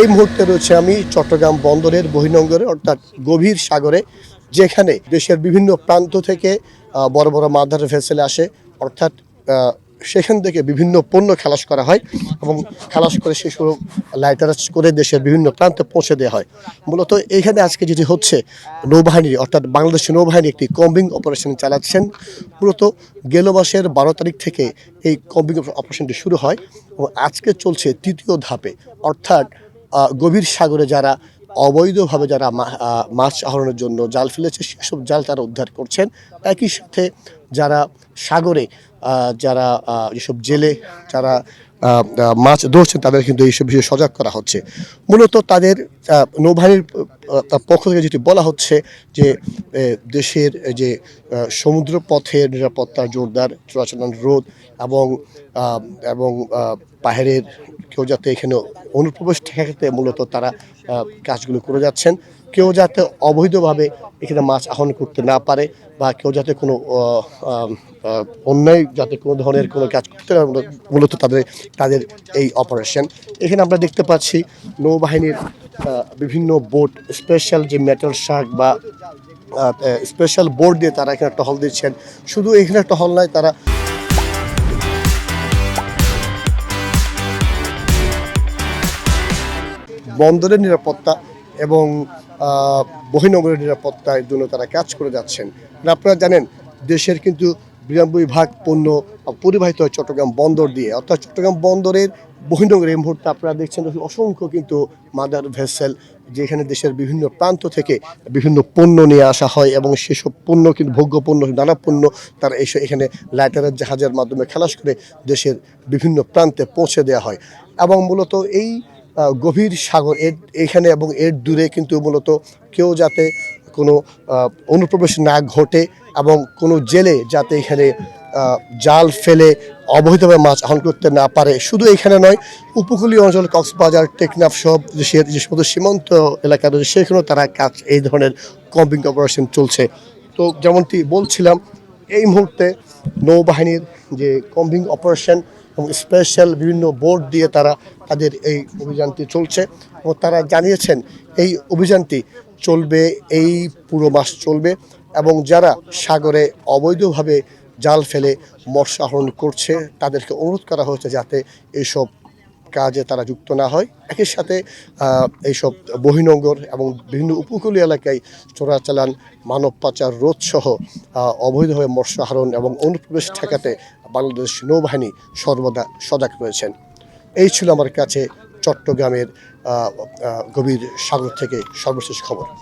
এই মুহূর্তে রয়েছে আমি চট্টগ্রাম বন্দরের বহিনঙ্গরে অর্থাৎ গভীর সাগরে, যেখানে দেশের বিভিন্ন প্রান্ত থেকে বড় বড় মাদার ভেসেলে আসে। অর্থাৎ সেখান থেকে বিভিন্ন পণ্য খালাস করা হয় এবং খালাস করে সেসব লাইটারাস করে দেশের বিভিন্ন প্রান্তে পৌঁছে দেওয়া হয়। মূলত এখানে আজকে যেটি হচ্ছে, নৌবাহিনী, অর্থাৎ বাংলাদেশ নৌবাহিনী একটি কম্বিং অপারেশন চালাচ্ছেন। মূলত গেল মাসের বারো তারিখ থেকে এই কম্বিং অপারেশনটি শুরু হয় এবং আজকে চলছে তৃতীয় ধাপে। অর্থাৎ গভীর সাগরে যারা অবৈধভাবে যারা মাছ আহরণের জন্য জাল ফেলেছে, সেসব জাল তারা উদ্ধার করছেন। একই সাথে যারা সাগরে যারা যেসব জেলে যারা মাছ ধরছেন, তাদের কিন্তু এইসব বিষয়ে সজাগ করা হচ্ছে। মূলত তাদের নৌবাহিনীর আহ, পক্ষ থেকে যেটি বলা হচ্ছে যে দেশের যে সমুদ্র পথের নিরাপত্তা জোরদার চলাচলন রোধ এবং এবং পাহাড়ের কেউ যাতে এখানে অনুপ্রবেশ ঠেকাতে মূলত তারা কাজগুলো করে যাচ্ছেন। কেউ যাতে অবৈধভাবে এখানে মাছ আহরণ করতে না পারে বা কেউ যাতে কোনো অন্যায় যাতে কোনো ধরনের কোনো কাজ করতে না মূলত তাদের তাদের এই অপারেশন এখানে আমরা দেখতে পাচ্ছি নৌবাহিনীর বিভিন্ন বোট স্পেশাল যে মেটাল শার্ক বা স্পেশাল বোর্ড দিয়ে তারা এখানে টহল দিচ্ছেন। শুধু এখানে টহল নয়, তারা বন্দরের নিরাপত্তা এবং বহিনগরের নিরাপত্তার জন্য তারা কাজ করে যাচ্ছেন। আপনারা জানেন, দেশের কিন্তু বিরানব্বই ভাগ পণ্য পরিবাহিত হয় চট্টগ্রাম বন্দর দিয়ে। অর্থাৎ চট্টগ্রাম বন্দরের বহিনগরে এই মুহূর্তে আপনারা দেখছেন অসংখ্য কিন্তু মাদার ভেসেল, যেখানে দেশের বিভিন্ন প্রান্ত থেকে বিভিন্ন পণ্য নিয়ে আসা হয় এবং সেসব পণ্য কিন্তু ভোগ্য পণ্য, নানা পণ্য তারা এসে এখানে লাইটারের জাহাজের মাধ্যমে খালাস করে দেশের বিভিন্ন প্রান্তে পৌঁছে দেওয়া হয়। এবং মূলত এই গভীর সাগর, এর, এখানে এবং এর দূরে কিন্তু মূলত কেউ যাতে কোনো অনুপ্রবেশ না ঘটে এবং কোনো জেলে যাতে এখানে জাল ফেলে অবৈধভাবে মাছ আহরণ করতে না পারে। শুধু এখানে নয়, উপকূলীয় অঞ্চল কক্সবাজার, টেকনাফ সব যে সমস্ত সীমান্ত এলাকা রয়েছে, সেখানেও তারা কাজ এই ধরনের কম্পিং অপারেশন চলছে। তো যেমনটি বলছিলাম, এই মুহূর্তে নৌবাহিনীর যে কম্বিং অপারেশন এবং স্পেশাল বিভিন্ন বোর্ড দিয়ে তারা তাদের এই অভিযানটি চলছে এবং তারা জানিয়েছেন, এই অভিযানটি চলবে, এই পুরো মাস চলবে এবং যারা সাগরে অবৈধভাবে জাল ফেলে মৎস্য আহরণ করছে। তাদেরকে অনুরোধ করা হয়েছে যাতে এইসব কাজে তারা যুক্ত না হয়। একই সাথে এইসব বহিনগর এবং বিভিন্ন উপকূলীয় এলাকায় চোরাচালান, মানব পাচার রোধ সহ অবৈধভাবে মৎস্য আহরণ এবং অনুপ্রবেশ ঠেকাতে বাংলাদেশ নৌবাহিনী সর্বদা সজাগ রয়েছেন। এই ছিল আমার কাছে চট্টগ্রামের গভীর সাগর থেকে সর্বশেষ খবর।